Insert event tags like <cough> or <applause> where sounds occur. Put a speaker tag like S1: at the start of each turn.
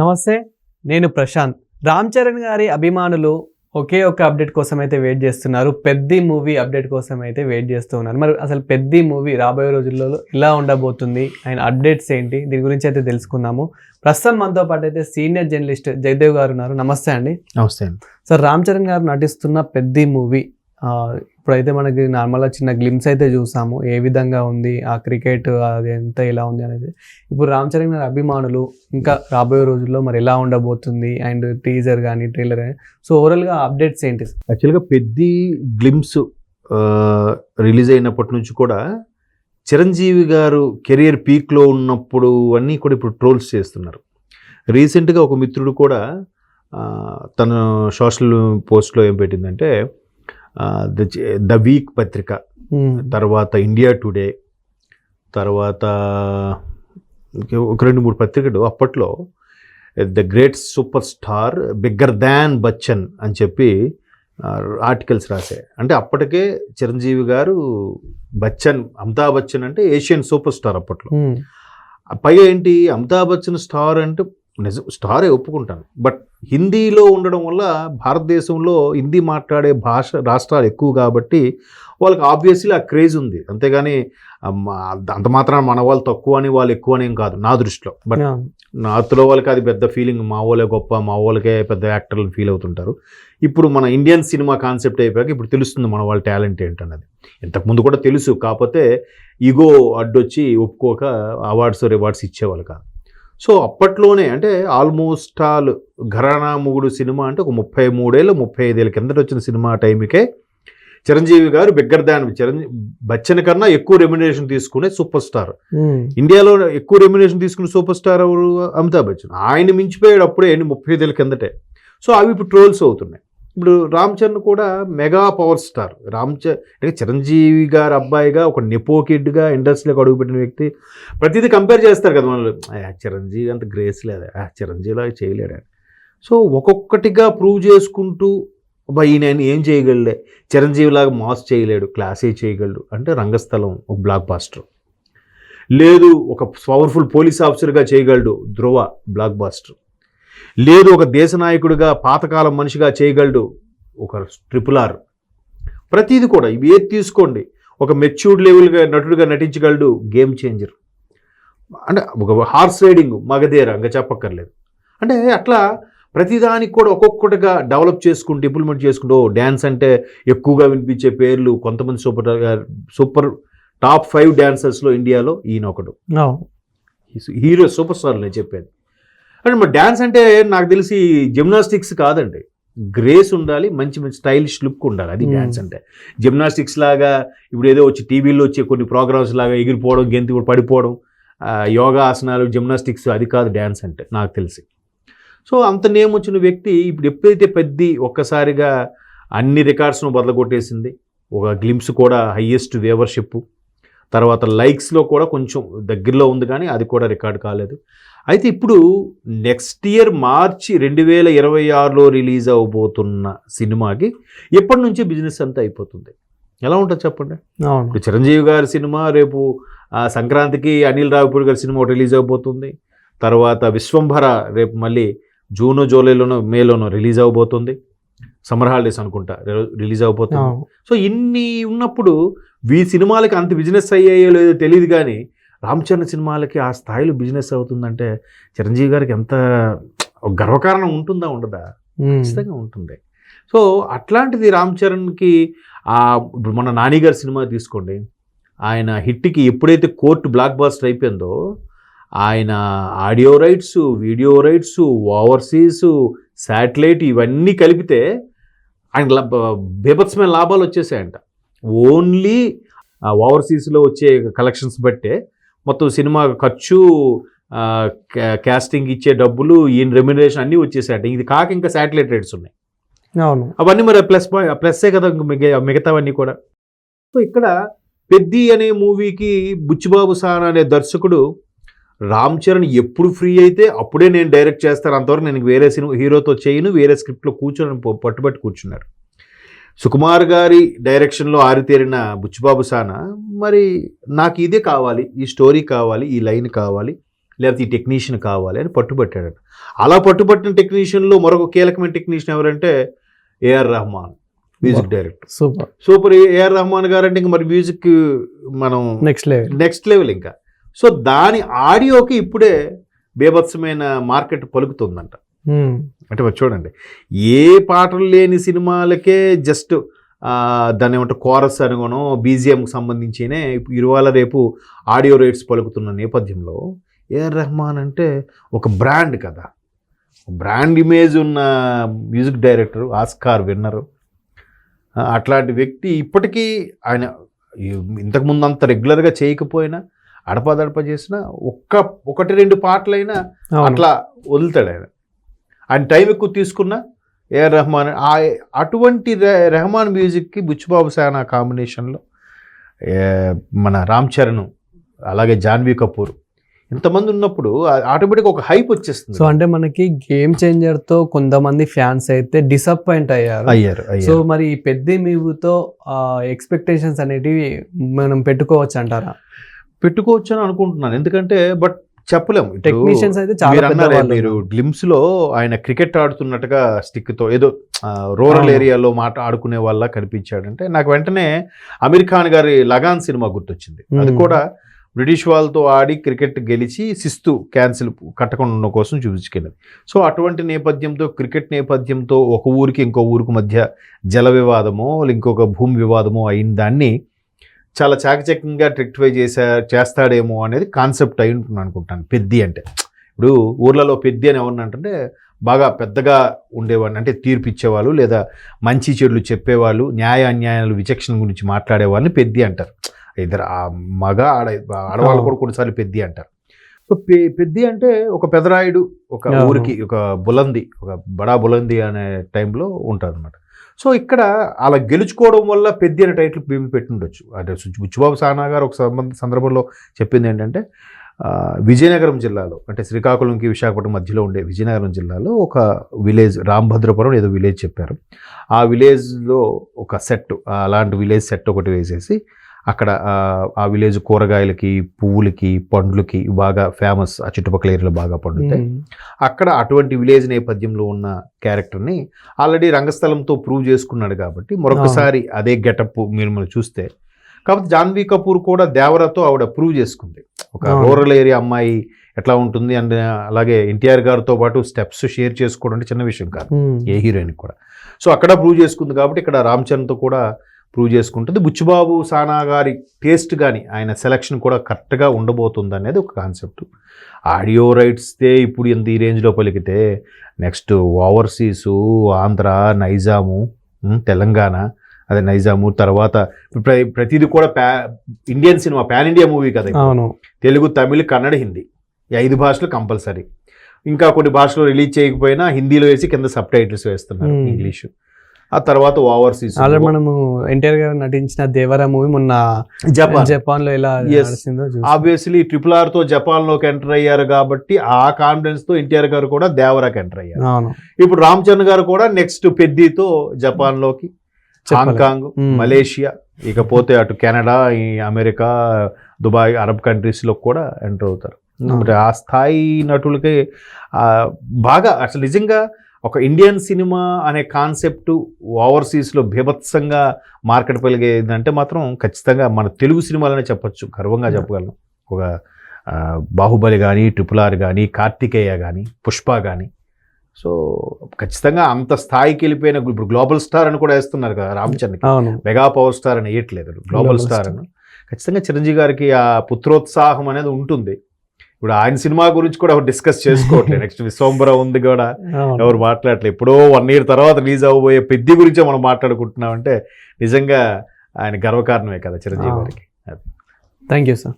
S1: నమస్తే నేను ప్రశాంత్. రామ్ చరణ్ గారి అభిమానులు ఒకే ఒక అప్డేట్ కోసం అయితే వెయిట్ చేస్తున్నారు. పెద్ది మూవీ అప్డేట్ కోసం అయితే వెయిట్ చేస్తూ ఉన్నారు. మరి అసలు పెద్ది మూవీ రాబోయే రోజుల్లో ఎలా ఉండబోతుంది? ఆయన అప్డేట్స్ ఏంటి? దీని గురించి అయితే తెలుసుకుందాము. ప్రస్తుతం మనతో పాటు అయితే సీనియర్ జర్నలిస్ట్ జయదేవ్ గారు ఉన్నారు. నమస్తే అండి.
S2: నమస్తే
S1: సార్ రామ్ చరణ్ గారు నటిస్తున్న పెద్ది మూవీ ఇప్పుడైతే మనకి నార్మల్గా చిన్న గ్లిమ్స్ అయితే చూసాము. ఏ విధంగా ఉంది? ఆ క్రికెట్ అది ఎంత ఎలా ఉంది అనేది. ఇప్పుడు రామ్ చరణ్ గారి అభిమానులు ఇంకా రాబోయే రోజుల్లో మరి ఎలా ఉండబోతుంది? అండ్ టీజర్ కానీ ట్రైలర్ కానీ సో ఓవరాల్గా అప్డేట్స్ ఏంటి?
S2: యాక్చువల్గా పెద్ద గ్లిమ్స్ రిలీజ్ అయినప్పటి నుంచి కూడా చిరంజీవి గారు కెరియర్ పీక్లో ఉన్నప్పుడు అన్నీ కూడా ఇప్పుడు ట్రోల్స్ చేస్తున్నారు. రీసెంట్గా ఒక మిత్రుడు కూడా తన సోషల్ పోస్ట్లో ఏం పెట్టిందంటే ద ద వీక్ పత్రిక
S1: ఉమ్,
S2: తర్వాత ఇండియా టుడే తర్వాత ఒక రెండు మూడు పత్రికలు అప్పట్లో the great super star bigger than Bachchan అని చెప్పి ఆర్టికల్స్ రాశాయి. అంటే అప్పటికే చిరంజీవి గారు బచ్చన్ అమితాబ్ బచ్చన్ అంటే ఏషియన్ సూపర్ స్టార్ అప్పట్లో
S1: ఉమ్,
S2: పైగా ఏంటి అమితాబ్ బచ్చన్ స్టార్ అంటే నిజం స్టారే ఒప్పుకుంటాను. బట్ హిందీలో ఉండడం వల్ల భారతదేశంలో హిందీ మాట్లాడే భాష రాష్ట్రాలు ఎక్కువ కాబట్టి వాళ్ళకి ఆబ్వియస్లీ ఆ క్రేజ్ ఉంది. అంతేగాని అంత మాత్రాన మన వాళ్ళు తక్కువ అని వాళ్ళు ఎక్కువ అని ఏం కాదు నా దృష్టిలో. బట్ నార్త్లో వాళ్ళకి అది పెద్ద ఫీలింగ్ మా వాళ్ళే గొప్ప మా వాళ్ళకే పెద్ద యాక్టర్లు ఫీల్ అవుతుంటారు. ఇప్పుడు మన ఇండియన్ సినిమా కాన్సెప్ట్ అయిపోయాక ఇప్పుడు తెలుస్తుంది మన వాళ్ళ టాలెంట్ ఏంటన్నది. ఇంతకుముందు కూడా తెలుసు కాకపోతే ఈగో అడ్డొచ్చి ఒప్పుకోక అవార్డ్స్ రివార్డ్స్ ఇచ్చేవాళ్ళు కాదు. సో అప్పట్లోనే అంటే ఆల్మోస్ట్ ఆల్ ఘరానా మొగుడు సినిమా అంటే ఒక ముప్పై మూడేళ్ళు ముప్పై ఐదేళ్ళ కిందట వచ్చిన సినిమా టైంకే చిరంజీవి గారు బిగ్గర్ దాన్ చిరంజీవి బచ్చన్ కన్నా ఎక్కువ రెమ్యునేషన్ తీసుకునే సూపర్ స్టార్. ఇండియాలో ఎక్కువ రెమ్యునేషన్ తీసుకున్న సూపర్ స్టార్ ఎవరు? అమితాబ్ బచ్చన్. ఆయన మించిపోయాడు అప్పుడే ముప్పై ఐదేళ్ళ కిందటే. సో అవి ఇప్పుడు ట్రోల్స్ అవుతున్నాయి. ఇప్పుడు రామ్ చరణ్ కూడా మెగా పవర్ స్టార్. రామ్ అంటే చిరంజీవి గారు అబ్బాయిగా ఒక నెపో కిడ్గా ఇండస్ట్రీలోకి అడుగుపెట్టిన వ్యక్తి. ప్రతిదీ కంపేర్ చేస్తారు కదా మనల్ని. "ఆ, చిరంజీవి అంత గ్రేస్ లేదు. చిరంజీవిలా చేయలేడు సో ఒక్కొక్కటిగా ప్రూవ్ చేసుకుంటూ అబ్బాయి ఈయన ఏం చేయగలడే? చిరంజీవిలాగా మాస్ చేయలేడు క్లాసే చేయగలడు. అంటే రంగస్థలం ఒక బ్లాక్ బాస్టర్. లేదు ఒక పవర్ఫుల్ పోలీస్ ఆఫీసర్గా చేయగలడు ధ్రువ బ్లాక్ బాస్టర్. లేదు ఒక దేశ నాయకుడిగా పాతకాలం మనిషిగా చేయగలడు ఒక ట్రిపుల్ ఆర్ ప్రతిది కూడా ఇవి ఏది తీసుకోండి. ఒక మెచ్యూర్డ్ లెవెల్గా నటుడిగా నటించగలడు గేమ్ చేంజర్. అంటే ఒక హార్స్ రైడింగ్ మగధీర ఇంకా చెప్పక్కర్లేదు. అంటే అట్లా ప్రతిదానికి కూడా ఒక్కొక్కటిగా డెవలప్ చేసుకుంటూ ఇంప్లిమెంట్ చేసుకుంటూ డ్యాన్స్ అంటే ఎక్కువగా వినిపించే పేర్లు కొంతమంది సూపర్ సూపర్ టాప్ ఫైవ్ డాన్సర్స్లో ఇండియాలో ఈయన ఒకడు. హీరో సూపర్ స్టార్ నేను చెప్పేది. అంటే మరి డ్యాన్స్ అంటే నాకు తెలిసి జిమ్నాస్టిక్స్ కాదండి. గ్రేస్ ఉండాలి మంచి మంచి స్టైలిష్ లుక్ ఉండాలి. అది
S1: Hmm.
S2: డ్యాన్స్ అంటే. జిమ్నాస్టిక్స్ లాగా ఇప్పుడు ఏదో వచ్చి టీవీలో వచ్చే కొన్ని ప్రోగ్రామ్స్ లాగా ఎగిరిపోవడం గెంతు పడిపోవడం యోగా ఆసనాలు జిమ్నాస్టిక్స్ అది కాదు డ్యాన్స్ అంటే నాకు తెలిసి. సో అంత నేమ్ వచ్చిన వ్యక్తి ఇప్పుడు ఎప్పుడైతే పెద్ది ఒక్కసారిగా అన్ని రికార్డ్స్ను బదలగొట్టేసింది ఒక గ్లిమ్స్ కూడా హయ్యెస్ట్ వేవర్షిప్ తర్వాత లైక్స్లో కూడా కొంచెం దగ్గరలో ఉంది కానీ అది కూడా రికార్డ్ కాలేదు. అయితే ఇప్పుడు నెక్స్ట్ ఇయర్ మార్చి రెండు వేల ఇరవై ఆరులో రిలీజ్ అవబోతున్న సినిమాకి ఎప్పటి నుంచి బిజినెస్ అంతా అయిపోతుంది? ఎలా ఉంటుంది చెప్పండి? ఇప్పుడు చిరంజీవి గారి సినిమా రేపు సంక్రాంతికి అనిల్ రావిపూడి గారి సినిమా రిలీజ్ అవబోతుంది. తర్వాత విశ్వంభర రేపు మళ్ళీ జూన్ జూలైలోనో మేలోనో రిలీజ్ అవబోతుంది. సమ్మర్ హాలిడేస్ అనుకుంటా. రిలీజ్ అవబోతుంది సో ఇన్ని ఉన్నప్పుడు వీ సినిమాలకి అంత బిజినెస్ అయ్యాయో లేదో తెలియదు కానీ రామ్ చరణ్ సినిమాలకి ఆ స్థాయిలో బిజినెస్ అవుతుందంటే చిరంజీవి గారికి ఎంత గర్వకారణం ఉంటుందా ఉండదా? ఖచ్చితంగా ఉంటుంది. సో అట్లాంటిది రామ్ చరణ్కి ఆ ఇప్పుడు మన నాని గారి సినిమా తీసుకోండి. ఆయన హిట్కి ఎప్పుడైతే కోర్టు బ్లాక్ బాస్టర్ అయిపోయిందో ఆయన audio rights video rights overseas satellite ఇవన్నీ కలిపితే ఆయన బీభత్సమైన లాభాలు వచ్చేసాయంట. ఓన్లీ ఓవర్సీస్లో వచ్చే కలెక్షన్స్ బట్టే మొత్తం సినిమా ఖర్చు క్యాస్టింగ్ ఇచ్చే డబ్బులు ఈయన రెమ్యునరేషన్ అన్నీ వచ్చేసాయంట. ఇది కాక ఇంకా శాటిలైట్ రేట్స్ ఉన్నాయి.
S1: అవును.
S2: అవన్నీ మరి ప్లస్ పాయింట్ ప్లస్సే కదా ఇంక మిగ- మిగతావన్నీ కూడా. సో ఇక్కడ పెద్ది అనే మూవీకి బుచ్చిబాబు సాన్ అనే దర్శకుడు రామ్ చరణ్ ఎప్పుడు ఫ్రీ అయితే అప్పుడే నేను డైరెక్ట్ చేస్తాను. అంతవరకు నేను వేరే సినిమా హీరోతో చేయను వేరే స్క్రిప్ట్లో కూర్చొని పట్టుబట్టి కూర్చున్నారు. సుకుమార్ గారి డైరెక్షన్లో ఆరితేరిన బుచ్చిబాబు సాన మరి నాకు ఇదే కావాలి ఈ స్టోరీ కావాలి ఈ లైన్ కావాలి లేకపోతే ఈ టెక్నీషియన్ కావాలి అని పట్టుబట్టాడు అలా పట్టుబట్టిన టెక్నీషియన్లో మరొక కీలకమైన టెక్నీషియన్ ఎవరంటే A R Rahman music director.
S1: Super.
S2: Super. A R Rahman garu అంటే ఇంక మరి మ్యూజిక్ మనం
S1: నెక్స్ట్ లెవెల్
S2: నెక్స్ట్ లెవెల్ ఇంకా. సో దాని ఆడియోకి ఇప్పుడే బేభత్సమైన మార్కెట్ పలుకుతుందంట. అంటే మరి చూడండి ఏ పాటలు లేని సినిమాలకే జస్ట్ దాన్ని ఏమంటే కోరస్ అనుకోనో బీజిఎంకి సంబంధించినే ఇరువాల రేపు ఆడియో రేట్స్ పలుకుతున్న నేపథ్యంలో ఏఆర్ రెహమాన్ అంటే ఒక బ్రాండ్ కదా. బ్రాండ్ ఇమేజ్ ఉన్న మ్యూజిక్ డైరెక్టర్ ఆస్కార్ విన్నరు. అట్లాంటి వ్యక్తి ఇప్పటికీ ఆయన ఇంతకుముందు అంత రెగ్యులర్గా చేయకపోయినా అడపదడప చేసిన ఒక్క ఒకటి రెండు పాటలైనా అట్లా వదులుతాడు ఆయన. ఆయన టైం ఎక్కువ తీసుకున్న ఏఆర్ రెహమాన్ ఆ అటువంటి రెహమాన్ మ్యూజిక్కి బుచ్చిబాబు సానా కాంబినేషన్లో మన రామ్ చరణ్ అలాగే జాన్వీ కపూర్ ఇంతమంది ఉన్నప్పుడు ఆటోమేటిక్ ఒక హైప్ వచ్చేస్తుంది.
S1: సో అంటే మనకి గేమ్ చేంజర్తో కొంతమంది ఫ్యాన్స్ అయితే డిసప్పాయింట్ అయ్యారు.
S2: అయ్యారు
S1: సో మరి పెద్ద మూవీతో ఎక్స్పెక్టేషన్స్ అనేటివి మనం పెట్టుకోవచ్చు అంటారా?
S2: పెట్టుకోవచ్చు అని అనుకుంటున్నాను. ఎందుకంటే బట్ చెప్పలేము.
S1: టెక్నీషియన్స్ అయితే చాలా
S2: మీరు గ్లిమ్స్లో ఆయన క్రికెట్ ఆడుతున్నట్టుగా స్టిక్తో ఏదో రూరల్. ఏరియాలో మాట ఆడుకునే వాళ్ళ కనిపించాడంటే నాకు వెంటనే అమీర్ ఖాన్ గారి లగాన్ సినిమా గుర్తొచ్చింది. అది. కూడా బ్రిటిష్ వాళ్ళతో ఆడి క్రికెట్ గెలిచి శిస్తు క్యాన్సిల్ కట్టకుండా కోసం చూపించుకెళ్ళింది. సో అటువంటి నేపథ్యంతో క్రికెట్ నేపథ్యంతో ఒక ఊరికి ఇంకో ఊరికి మధ్య జల వివాదమో ఇంకొక భూమి వివాదమో అయిన దాన్ని చాలా చాకచక్యంగా రెక్టిఫై చేసా చేస్తాడేమో అనేది కాన్సెప్ట్ అయి ఉంటుంది అనుకుంటాను. పెద్ది అంటే. ఇప్పుడు ఊర్లలో పెద్ది అని ఎవరిని అంటే బాగా పెద్దగా ఉండేవాడిని. అంటే తీర్పు ఇచ్చేవాళ్ళు లేదా మంచి చెడులు చెప్పేవాళ్ళు న్యాయ అన్యాయాలు విచక్షణ గురించి మాట్లాడే వాళ్ళని పెద్ది అంటారు. ఇద్దరు ఆ మగ ఆడ ఆడవాళ్ళు కూడా కొన్నిసార్లు పెద్ది అంటారు. సో పె పెద్ది అంటే ఒక పెదరాయుడు ఒక. ఊరికి ఒక బులంది ఒక బడా బులంది అనే టైంలో ఉంటుంది అనమాట సో ఇక్కడ అలా గెలుచుకోవడం వల్ల పెద్ద అనే టైటిల్ మేము పెట్టుండొచ్చు. అంటే సు- బుచ్చిబాబు సానా గారు ఒక సంబంధ సందర్భంలో చెప్పింది ఏంటంటే విజయనగరం జిల్లాలో అంటే శ్రీకాకుళంకి విశాఖపట్నం మధ్యలో ఉండే విజయనగరం జిల్లాలో ఒక విలేజ్ రాంభద్రపురం ఏదో విలేజ్ చెప్పారు. ఆ విలేజ్లో ఒక సెట్ అలాంటి విలేజ్ సెట్ ఒకటి వేసేసి అక్కడ ఆ, విలేజ్ కూరగాయలకి పువ్వులకి పండ్లకి బాగా ఫేమస్ ఆ చుట్టుపక్కల ఏరియాలో బాగా పండుతాయి. అక్కడ అటువంటి విలేజ్ నేపథ్యంలో ఉన్న క్యారెక్టర్ని ఆల్రెడీ రంగస్థలంతో ప్రూవ్ చేసుకున్నాడు కాబట్టి మరొకసారి అదే గెటప్ మీరు మనం చూస్తే కాబట్టి జాన్వీ కపూర్ కూడా దేవరతో ఆవిడ ప్రూవ్ చేసుకుంది ఒక. రూరల్ ఏరియా అమ్మాయి ఎట్లా ఉంటుంది అండ్ అలాగే ఎన్టీఆర్ గారితో పాటు స్టెప్స్ షేర్ చేసుకోవడం అంటే చిన్న విషయం కాదు. ఏ హీరోయిన్ కూడా సో అక్కడ ప్రూవ్ చేసుకుంది కాబట్టి ఇక్కడ రామ్ చరణ్తో కూడా ప్రూవ్ చేసుకుంటుంది. బుచ్చిబాబు సానా గారి టేస్ట్ కానీ ఆయన సెలక్షన్ కూడా కరెక్ట్గా ఉండబోతుంది అనేది ఒక కాన్సెప్ట్. ఆడియో రైట్స్తే ఇప్పుడు ఎంత ఈ రేంజ్లో పలికితే నెక్స్ట్ ఓవర్సీసు ఆంధ్ర నైజాము తెలంగాణ అదే నైజాము తర్వాత ప్ర ప్రతిది కూడా ప్యా Indian cinema pan India movie కదా.
S1: అవును.
S2: తెలుగు తమిళ్ కన్నడ హిందీ ఈ ఐదు భాషలు కంపల్సరీ. ఇంకా కొన్ని భాషలు రిలీజ్ చేయకపోయినా హిందీలో వేసి కింద సబ్ టైటిల్స్ వేస్తున్నారు. ఇంగ్లీష్. ఆ తర్వాత ఓవర్సీస్
S1: ఆల్రెడీ మనము ఎన్టీఆర్ గారు నటించిన దేవరా మూవీ మొన్న
S2: జపాన్.
S1: జపాన్లో ఎలా.
S2: ఆబ్వియస్లీ ట్రిపుల్ ఆర్తో జపాన్లోకి ఎంటర్ అయ్యారు కాబట్టి ఆ కాన్ఫిడెన్స్తో ఎన్టీఆర్ గారు కూడా దేవరాకి ఎంటర్ అయ్యారు. ఇప్పుడు రామ్ చరణ్ గారు కూడా నెక్స్ట్ పెద్దితో
S1: జపాన్లోకి.
S2: Hong Kong. మలేషియా ఇకపోతే అటు కెనడా ఈ అమెరికా దుబాయ్ అరబ్ కంట్రీస్లో కూడా ఎంటర్ అవుతారు. ఆ స్థాయి నటులకి ఆ, బాగా అసలు నిజంగా ఒక ఇండియన్ సినిమా అనే కాన్సెప్ట్ ఓవర్సీస్లో బీభత్సంగా మార్కెట్ పెరిగేదంటే మాత్రం ఖచ్చితంగా మన తెలుగు సినిమాలనే చెప్పొచ్చు గర్వంగా చెప్పగలను ఒక బాహుబలి కానీ ట్రిపుల్ ఆర్ కానీ కార్తికేయ కానీ పుష్ప కానీ సో ఖచ్చితంగా అంత స్థాయికి వెళ్ళిపోయిన ఇప్పుడు గ్లోబల్ స్టార్ అని కూడా వేస్తున్నారు కదా రామ్ చరణ్కి
S1: అవును.
S2: మెగా పవర్ స్టార్ అని వేయట్లేదు. Global star. అని. ఖచ్చితంగా చిరంజీవి గారికి ఆ పుత్రోత్సాహం అనేది ఉంటుంది. ఇప్పుడు ఆయన సినిమా గురించి కూడా డిస్కస్ చేసుకోవట్లేదు. <laughs> నెక్స్ట్ విశ్వంబర ఉంది కూడా. ఎవరు మాట్లాడట్లేదు ఎప్పుడో వన్ ఇయర్ తర్వాత రిలీజ్ అవ్వబోయే పెద్ది గురించే మనం మాట్లాడుకుంటున్నాం అంటే నిజంగా ఆయన గర్వకారణమే కదా చిరంజీవి. గారికి.
S1: Thank you sir